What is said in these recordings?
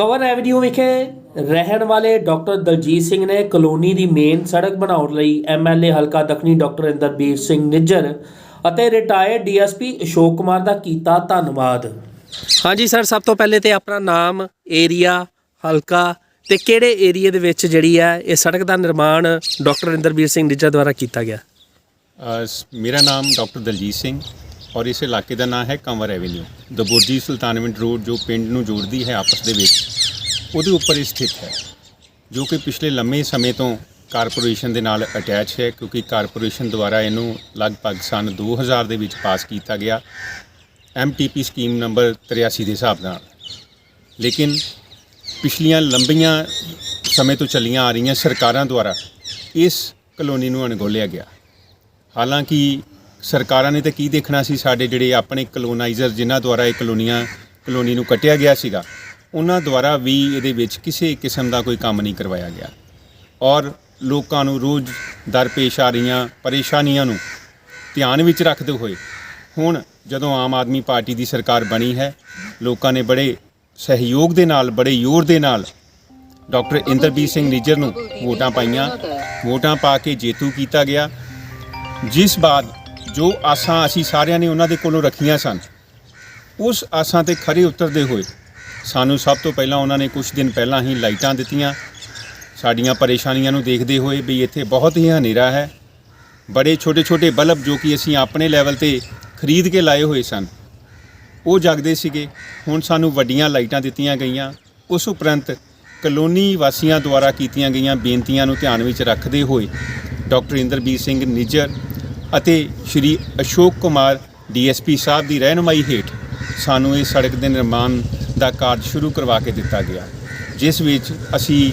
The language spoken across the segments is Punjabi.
ਕਵਰ ਐਵਨਿਊ ਵਿਖੇ ਰਹਿਣ ਵਾਲੇ ਡਾਕਟਰ ਦਲਜੀਤ ਸਿੰਘ ਨੇ ਕਲੋਨੀ ਦੀ ਮੇਨ ਸੜਕ ਬਣਾਉਣ ਲਈ ਐਮਐਲਏ ਹਲਕਾ ਦਖਣੀ ਡਾਕਟਰ ਇੰਦਰਬੀਰ ਸਿੰਘ ਨਿੱਜਰ ਅਤੇ ਰਿਟਾਇਰਡ ਡੀਐਸਪੀ ਅਸ਼ੋਕ ਕੁਮਾਰ ਦਾ ਕੀਤਾ ਧੰਨਵਾਦ। ਹਾਂਜੀ ਸਰ ਸਭ ਤੋਂ ਪਹਿਲੇ ਤੇ ਆਪਣਾ ਨਾਮ ਏਰੀਆ ਹਲਕਾ ਤੇ ਕਿਹੜੇ ਏਰੀਆ ਦੇ ਵਿੱਚ ਜਿਹੜੀ ਹੈ ਇਹ ਸੜਕ ਦਾ ਨਿਰਮਾਣ ਡਾਕਟਰ ਇੰਦਰਬੀਰ ਸਿੰਘ ਨਿੱਜਰ ਦੁਆਰਾ ਕੀਤਾ ਗਿਆ? ਮੇਰਾ ਨਾਮ ਡਾਕਟਰ ਦਲਜੀਤ ਸਿੰਘ। ਔਰ ਇਸ ਇਲਾਕੇ ਦਾ ਨਾਮ ਹੈ ਕੰਵਰ ਐਵੇਨਿਊ। ਦਬੁਰਜੀ ਸੁਲਤਾਨਵਿੰਡ ਰੋਡ ਜੋ ਪਿੰਡ ਨੂੰ ਜੋੜਦੀ ਹੈ ਆਪਸ ਦੇ ਵਿੱਚ, ਉਹਦੇ ਉੱਪਰ ਇਹ ਸਥਿਤ ਹੈ, ਜੋ ਕਿ ਪਿਛਲੇ ਲੰਮੇ ਸਮੇਂ ਤੋਂ ਕਾਰਪੋਰੇਸ਼ਨ ਦੇ ਨਾਲ ਅਟੈਚ ਹੈ, ਕਿਉਂਕਿ ਕਾਰਪੋਰੇਸ਼ਨ ਦੁਆਰਾ ਇਹਨੂੰ ਲਗਭਗ ਸਨ 2000 ਦੇ ਵਿੱਚ ਪਾਸ ਕੀਤਾ ਗਿਆ। ਐਮਟੀਪੀ ਸਕੀਮ ਨੰਬਰ 83 ਦੇ ਹਿਸਾਬ ਨਾਲ। ਲੇਕਿਨ ਪਿਛਲੀਆਂ ਲੰਬੀਆਂ ਸਮੇਂ ਤੋਂ ਚੱਲੀਆਂ ਆ ਰਹੀਆਂ ਸਰਕਾਰਾਂ ਦੁਆਰਾ ਇਸ ਕਲੋਨੀ ਨੂੰ ਅਣਗੋਲਿਆ ਗਿਆ। ਹਾਲਾਂਕਿ ਸਰਕਾਰਾਂ ਨੇ ਤਾਂ ਕੀ ਦੇਖਣਾ ਸੀ? ਸਾਡੇ ਜਿਹੜੇ ਆਪਣੇ ਕਲੋਨਾਈਜ਼ਰ ਜਿਨ੍ਹਾਂ ਦੁਆਰਾ ਇਹ ਕਲੋਨੀਆਂ, ਕਲੋਨੀ ਨੂੰ ਕੱਟਿਆ ਗਿਆ ਸੀਗਾ, ਉਹਨਾਂ ਦੁਆਰਾ ਵੀ ਇਹਦੇ ਵਿੱਚ ਕਿਸੇ ਕਿਸਮ ਦਾ ਕੋਈ ਕੰਮ ਨਹੀਂ ਕਰਵਾਇਆ ਗਿਆ। ਔਰ ਲੋਕਾਂ ਨੂੰ ਰੋਜ਼ ਦਰਪੇਸ਼ ਆ ਰਹੀਆਂ ਪਰੇਸ਼ਾਨੀਆਂ ਨੂੰ ਧਿਆਨ ਵਿੱਚ ਰੱਖਦੇ ਹੋਏ ਹੁਣ ਜਦੋਂ ਆਮ ਆਦਮੀ ਪਾਰਟੀ ਦੀ ਸਰਕਾਰ ਬਣੀ ਹੈ, ਲੋਕਾਂ ਨੇ ਬੜੇ ਸਹਿਯੋਗ ਦੇ ਨਾਲ, ਬੜੇ ਜ਼ੋਰ ਦੇ ਨਾਲ ਡਾਕਟਰ ਇੰਦਰਬੀਰ ਸਿੰਘ ਨਿੱਜਰ ਨੂੰ ਵੋਟਾਂ ਪਾਈਆਂ। ਵੋਟਾਂ ਪਾ ਕੇ ਜੇਤੂ ਕੀਤਾ ਗਿਆ। ਜਿਸ ਬਾਅਦ ਜੋ ਆਸਾਂ ਅਸੀਂ ਸਾਰਿਆਂ ਨੇ ਉਹਨਾਂ ਦੇ ਕੋਲੋਂ ਰੱਖੀਆਂ ਸਨ, ਉਸ ਆਸਾਂ ਤੇ ਖਰੇ ਉਤਰਦੇ ਹੋਏ ਸਾਨੂੰ ਸਭ ਤੋਂ ਪਹਿਲਾਂ ਉਹਨਾਂ ਨੇ ਕੁਝ ਦਿਨ ਪਹਿਲਾਂ ਹੀ ਲਾਈਟਾਂ ਦਿੱਤੀਆਂ। ਸਾਡੀਆਂ ਪਰੇਸ਼ਾਨੀਆਂ ਨੂੰ ਦੇਖਦੇ ਹੋਏ ਵੀ ਇੱਥੇ ਬਹੁਤ ਹੀ ਹਨੇਰਾ ਹੈ। ਬੜੇ ਛੋਟੇ-ਛੋਟੇ ਬਲਬ ਜੋ ਕਿ ਅਸੀਂ ਆਪਣੇ ਲੈਵਲ ਤੇ ਖਰੀਦ ਕੇ ਲਾਏ ਹੋਏ ਸਨ। ਉਹ ਜਗਦੇ ਸੀਗੇ। ਹੁਣ ਸਾਨੂੰ ਵੱਡੀਆਂ ਲਾਈਟਾਂ ਦਿੱਤੀਆਂ ਗਈਆਂ। ਉਸ ਉਪਰੰਤ ਕਲੋਨੀ ਵਾਸੀਆਂ ਦੁਆਰਾ ਕੀਤੀਆਂ ਗਈਆਂ ਬੇਨਤੀਆਂ ਨੂੰ ਧਿਆਨ ਵਿੱਚ ਰੱਖਦੇ ਹੋਏ ਡਾਕਟਰ ਇੰਦਰਬੀਰ ਸਿੰਘ ਨਿੱਜਰ ਅਤੇ ਸ਼੍ਰੀ ਅਸ਼ੋਕ ਕੁਮਾਰ ਡੀਐਸਪੀ ਸਾਹਿਬ ਦੀ ਰਹਿਨੁਮਾਈ ਹੇਠ ਸਾਨੂੰ ਇਹ ਸੜਕ ਦੇ ਨਿਰਮਾਣ ਦਾ ਕਾਰਜ ਸ਼ੁਰੂ ਕਰਵਾ ਕੇ ਦਿੱਤਾ ਗਿਆ, ਜਿਸ ਵਿੱਚ ਅਸੀਂ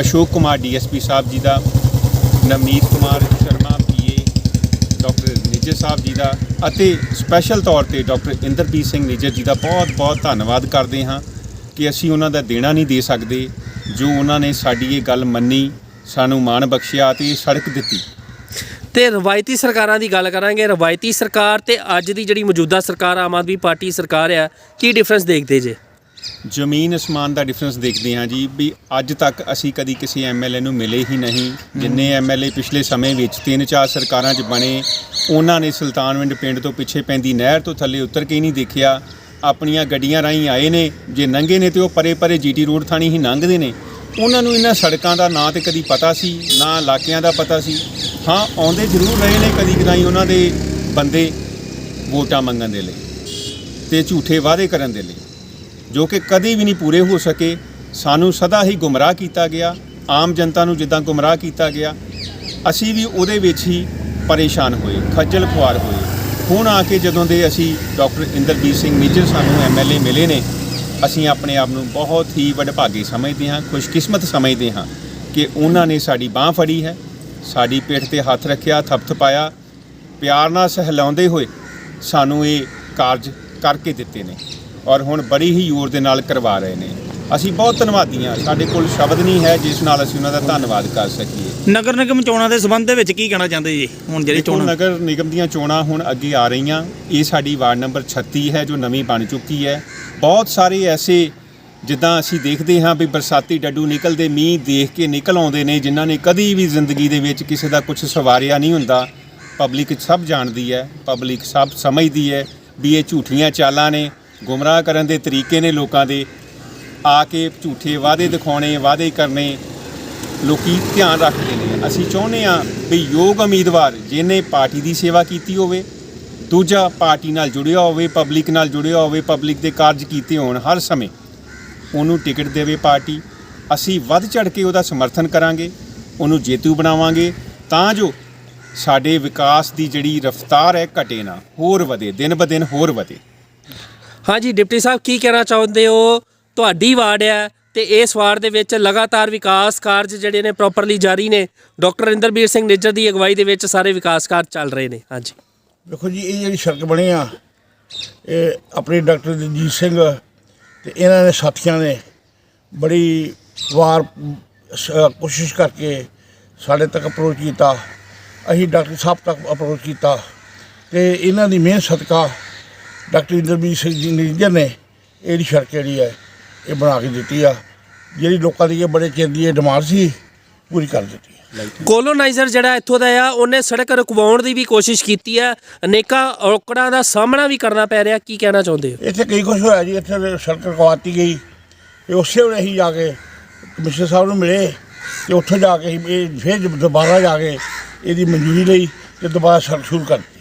ਅਸ਼ੋਕ ਕੁਮਾਰ ਡੀਐਸਪੀ ਸਾਹਿਬ ਜੀ ਦਾ, ਨਵਨੀਤ ਕੁਮਾਰ ਸ਼ਰਮਾ ਪੀਏ, ਡਾਕਟਰ ਨਿੱਜਰ ਸਾਹਿਬ ਜੀ ਦਾ ਅਤੇ ਸਪੈਸ਼ਲ ਤੌਰ ਤੇ ਡਾਕਟਰ ਇੰਦਰਬੀਰ ਸਿੰਘ ਨਿੱਜਰ ਜੀ ਦਾ ਬਹੁਤ-ਬਹੁਤ ਧੰਨਵਾਦ ਕਰਦੇ ਹਾਂ ਕਿ ਅਸੀਂ ਉਹਨਾਂ ਦਾ ਦੇਣਾ ਨਹੀਂ ਦੇ ਸਕਦੇ ਜੋ ਉਹਨਾਂ ਨੇ ਸਾਡੀ ਇਹ ਗੱਲ ਮੰਨੀ, ਸਾਨੂੰ ਮਾਣ ਬਖਸ਼ਿਆ ਤੇ ਇਹ ਸੜਕ ਦਿੱਤੀ। ਤੇ ਰਵਾਇਤੀ ਸਰਕਾਰਾਂ ਦੀ ਗੱਲ ਕਰਾਂਗੇ। ਰਵਾਇਤੀ ਸਰਕਾਰ ਤੇ ਅੱਜ ਦੀ ਜਿਹੜੀ ਮੌਜੂਦਾ ਸਰਕਾਰ ਆਮ ਆਦਮੀ ਪਾਰਟੀ ਸਰਕਾਰ ਆ, ਕੀ ਡਿਫਰੈਂਸ ਦੇਖਦੇ ਜੇ? ਜ਼ਮੀਨ ਅਸਮਾਨ ਦਾ ਡਿਫਰੈਂਸ ਦੇਖਦੇ ਹਾਂ ਜੀ, ਵੀ ਅੱਜ ਤੱਕ ਅਸੀਂ ਕਦੀ ਕਿਸੇ ਐਮਐਲਏ ਨੂੰ ਮਿਲੇ ਹੀ ਨਹੀਂ। ਜਿੰਨੇ ਐਮਐਲਏ ਪਿਛਲੇ ਸਮੇਂ ਵਿੱਚ ਤਿੰਨ ਚਾਰ ਸਰਕਾਰਾਂ 'ਚ ਬਣੇ, ਉਹਨਾਂ ਨੇ ਸੁਲਤਾਨਵਿੰਡ ਪਿੰਡ ਤੋਂ ਪਿੱਛੇ ਪੈਂਦੀ ਨਹਿਰ ਤੋਂ ਥੱਲੇ ਉਤਰ ਕੇ ਹੀ ਨਹੀਂ ਦੇਖਿਆ। ਆਪਣੀਆਂ ਗੱਡੀਆਂ ਰਾਹੀਂ ਆਏ ਨੇ, ਜੇ ਨੰਗੇ ਨੇ ਤੇ ਉਹ ਪਰੇ ਪਰੇ ਜੀਟੀ ਰੋਡ ਥਾਣੀ ਹੀ ਲੰਘਦੇ ਨੇ। ਉਹਨਾਂ ਨੂੰ ਇਹਨਾਂ ਸੜਕਾਂ ਦਾ ਨਾਂ ਤੇ ਕਦੀ ਪਤਾ ਸੀ, ਨਾ ਇਲਾਕਿਆਂ ਦਾ ਪਤਾ ਸੀ। ਹਾਂ, ਆਉਂਦੇ ਜ਼ਰੂਰ ਰਹੇ ਨੇ ਕਦੀ ਕਦਾਈ ਉਹਨਾਂ ਦੇ ਬੰਦੇ ਵੋਟਾਂ ਮੰਗਣ ਦੇ ਲਈ ਤੇ ਝੂਠੇ ਵਾਅਦੇ ਕਰਨ ਦੇ ਲਈ, ਜੋ ਕਿ ਕਦੇ ਵੀ ਨਹੀਂ ਪੂਰੇ ਹੋ ਸਕੇ। ਸਾਨੂੰ ਸਦਾ ਹੀ ਗੁੰਮਰਾਹ ਕੀਤਾ ਗਿਆ, ਆਮ ਜਨਤਾ ਨੂੰ ਜਿੱਦਾਂ ਗੁੰਮਰਾਹ ਕੀਤਾ ਗਿਆ, ਅਸੀਂ ਵੀ ਉਹਦੇ ਵਿੱਚ ਹੀ ਪਰੇਸ਼ਾਨ ਹੋਏ, ਖੱਜਲ ਖੁਆਰ ਹੋਏ। ਹੁਣ ਆ ਕੇ ਜਦੋਂ ਦੇ ਅਸੀਂ ਡਾਕਟਰ ਇੰਦਰਜੀਤ ਸਿੰਘ ਨਿੱਜਰ ਸਾਨੂੰ ਐਮਐਲਏ ਮਿਲੇ ਨੇ, ਅਸੀਂ ਆਪਣੇ ਆਪ ਨੂੰ ਬਹੁਤ ਹੀ ਵਡਭਾਗੀ ਸਮਝਦੇ ਹਾਂ, ਖੁਸ਼ਕਿਸਮਤ ਸਮਝਦੇ ਹਾਂ ਕਿ ਉਹਨਾਂ ਨੇ ਸਾਡੀ ਬਾਹ ਫੜੀ ਹੈ। ਸਾਡੀ ਪਿੱਠ ਤੇ ਹੱਥ ਰੱਖਿਆ ਥਪਥਪਾਇਆ ਪਿਆਰ ਨਾਲ ਸਹਿਲਾਉਂਦੇ ਹੋਏ ਸਾਨੂੰ ਇਹ ਕਾਰਜ ਕਰਕੇ ਦਿੱਤੇ ਨੇ ਔਰ ਹੁਣ ਬੜੀ ਹੀ ਜ਼ੋਰ ਦੇ ਨਾਲ ਕਰਵਾ ਰਹੇ ਨੇ। ਅਸੀਂ ਬਹੁਤ ਧੰਨਵਾਦੀ ਹਾਂ। ਸਾਡੇ ਕੋਲ ਸ਼ਬਦ ਨਹੀਂ ਹੈ ਜਿਸ ਨਾਲ ਅਸੀਂ ਉਹਨਾਂ ਦਾ ਧੰਨਵਾਦ ਕਰ ਸਕੀਏ। ਨਗਰ ਨਿਗਮ ਚੋਣਾਂ ਦੇ ਸੰਬੰਧ ਦੇ ਵਿੱਚ ਕੀ ਕਹਿਣਾ ਚਾਹੁੰਦੇ ਜੀ? ਹੁਣ ਜਿਹੜੀ ਚੋਣ ਨਗਰ ਨਿਗਮ ਦੀਆਂ ਚੋਣਾਂ ਹੁਣ ਅੱਗੇ ਆ ਰਹੀਆਂ। ਇਹ ਸਾਡੀ ਵਾਰਡ ਨੰਬਰ 36 ਹੈ ਜੋ ਨਵੀਂ ਬਣ ਚੁੱਕੀ ਹੈ। ਬਹੁਤ ਸਾਰੇ ਐਸੇ ਜਿੱਦਾਂ ਅਸੀਂ ਦੇਖਦੇ ਹਾਂ ਵੀ ਬਰਸਾਤੀ ਡੱਡੂ ਨਿਕਲਦੇ, ਮੀਂਹ ਦੇਖ ਕੇ ਨਿਕਲ ਆਉਂਦੇ ਨੇ, ਜਿਨ੍ਹਾਂ ਨੇ ਕਦੀ ਵੀ ਜ਼ਿੰਦਗੀ ਦੇ ਵਿੱਚ ਕਿਸੇ ਦਾ ਕੁਝ ਸਵਾਰਿਆ ਨਹੀਂ ਹੁੰਦਾ। ਪਬਲਿਕ ਸਭ ਜਾਣਦੀ ਹੈ, ਪਬਲਿਕ ਸਭ ਸਮਝਦੀ ਹੈ ਵੀ ਇਹ ਝੂਠੀਆਂ ਚਾਲਾਂ ਨੇ, ਗੁੰਮਰਾਹ ਕਰਨ ਦੇ ਤਰੀਕੇ ਨੇ ਲੋਕਾਂ ਦੇ। ਆ ਕੇ ਝੂਠੇ ਵਾਅਦੇ ਦਿਖਾਉਣੇ, ਵਾਅਦੇ ਕਰਨੇ, ਲੋਕੀ ਧਿਆਨ ਰੱਖਦੇ ਨੇ। ਅਸੀਂ ਚਾਹੁੰਦੇ ਹਾਂ ਵੀ ਯੋਗ ਉਮੀਦਵਾਰ ਜਿਹਨੇ ਪਾਰਟੀ ਦੀ ਸੇਵਾ ਕੀਤੀ ਹੋਵੇ, ਦੂਜਾ ਪਾਰਟੀ ਨਾਲ ਜੁੜਿਆ ਹੋਵੇ, ਪਬਲਿਕ ਨਾਲ ਜੁੜਿਆ ਹੋਵੇ, ਪਬਲਿਕ ਦੇ ਕਾਰਜ ਕੀਤੇ ਹੋਣ ਹਰ ਸਮੇਂ। ਉਹਨੂੰ ਟਿਕਟ ਦੇਵੇ ਪਾਰਟੀ। ਅਸੀਂ ਵੱਧ ਚੜ ਕੇ ਉਹਦਾ ਸਮਰਥਨ ਕਰਾਂਗੇ ਉਹਨੂੰ ਜੇਤੂ ਬਣਾਵਾਂਗੇ ਤਾਂ ਜੋ ਸਾਡੇ ਵਿਕਾਸ ਦੀ ਜਿਹੜੀ ਰਫ਼ਤਾਰ ਹੈ ਘਟੇ ਨਾ ਹੋਰ ਵਧੇ ਦਿਨ ਬ ਦਿਨ ਹੋਰ ਵਧੇ। ਹਾਂਜੀ ਡਿਪਟੀ ਸਾਹਿਬ ਕੀ ਕਹਿਣਾ ਚਾਹੁੰਦੇ ਹੋ? ਤੁਹਾਡੀ ਵਾਰਡ ਹੈ ਤੇ ਇਸ ਵਾਰਡ ਦੇ ਵਿੱਚ ਲਗਾਤਾਰ ਵਿਕਾਸ ਕਾਰਜ ਜਿਹੜੇ ਨੇ ਪ੍ਰੋਪਰਲੀ ਜਾਰੀ ਨੇ। ਡਾਕਟਰ ਇੰਦਰਬੀਰ ਸਿੰਘ ਨਿੱਜਰ ਦੀ ਅਗਵਾਈ ਦੇ ਵਿੱਚ ਸਾਰੇ ਵਿਕਾਸ ਕਾਰਜ ਚੱਲ ਰਹੇ ਨੇ। ਹਾਂਜੀ। ਵੇਖੋ ਜੀ ਇਹ ਜਿਹੜੀ ਸੜਕ ਬਣੀ ਆ ਇਹ ਆਪਣੇ ਡਾਕਟਰ ਜਗਜੀਤ ਸਿੰਘ ਤੇ ਇਹਨਾਂ ਦੇ ਸਾਥੀਆਂ ਨੇ ਬੜੀ ਵਾਰ, ਸ- ਕੋਸ਼ਿਸ਼ ਕਰਕੇ ਸਾਡੇ ਤੱਕ ਅਪਰੋਚ ਕੀਤਾ। ਅਸੀਂ ਡਾਕਟਰ ਸਾਹਿਬ ਤੱਕ ਅਪਰੋਚ ਕੀਤਾ ਤੇ ਇਹਨਾਂ ਦੀ ਮਿਹਨਤ ਸਦਕਾ ਡਾਕਟਰ ਇੰਦਰਬੀਰ ਸਿੰਘ ਜੀ ਨਿਰਜਨ ਨੇ ਇਹਦੀ ਸੜਕ ਜਿਹੜੀ ਹੈ, ਇਹ ਬਣਾ ਕੇ ਦਿੱਤੀ ਆ। ਜਿਹੜੀ ਲੋਕਾਂ ਦੀ ਇਹ ਬੜੇ ਚਿਰ ਦੀ ਇਹ ਡਿਮਾਂਡ ਸੀ ਪੂਰੀ ਕਰ ਦਿੱਤੀ ਕੋਲੋਨਾਈਜ਼ਰ ਜਿਹੜਾ ਇੱਥੋਂ ਦਾ ਆ ਉਹਨੇ ਸੜਕ ਰੁਕਵਾਉਣ ਦੀ ਵੀ ਕੋਸ਼ਿਸ਼ ਕੀਤੀ ਹੈ। ਅਨੇਕਾਂ ਔਕੜਾਂ ਦਾ ਸਾਹਮਣਾ ਵੀ ਕਰਨਾ ਪੈ ਰਿਹਾ ਕੀ ਕਹਿਣਾ ਚਾਹੁੰਦੇ ਹੋ? ਇੱਥੇ ਕਈ ਕੁਛ ਹੋਇਆ ਜੀ ਇੱਥੇ ਸੜਕ ਰਕਵਾਤੀ ਗਈ। ਤੇ ਉਸੇ ਵੇਲੇ ਅਸੀਂ ਜਾ ਕੇ ਕਮਿਸ਼ਨਰ ਸਾਹਿਬ ਨੂੰ ਮਿਲੇ ਤੇ ਉੱਥੋਂ ਜਾ ਕੇ ਇਹ ਫਿਰ ਦੁਬਾਰਾ ਜਾ ਕੇ ਇਹਦੀ ਮਨਜ਼ੂਰੀ ਲਈ ਤੇ ਦੁਬਾਰਾ ਸੜਕ ਸ਼ੁਰੂ ਕਰ ਦਿੱਤੀ।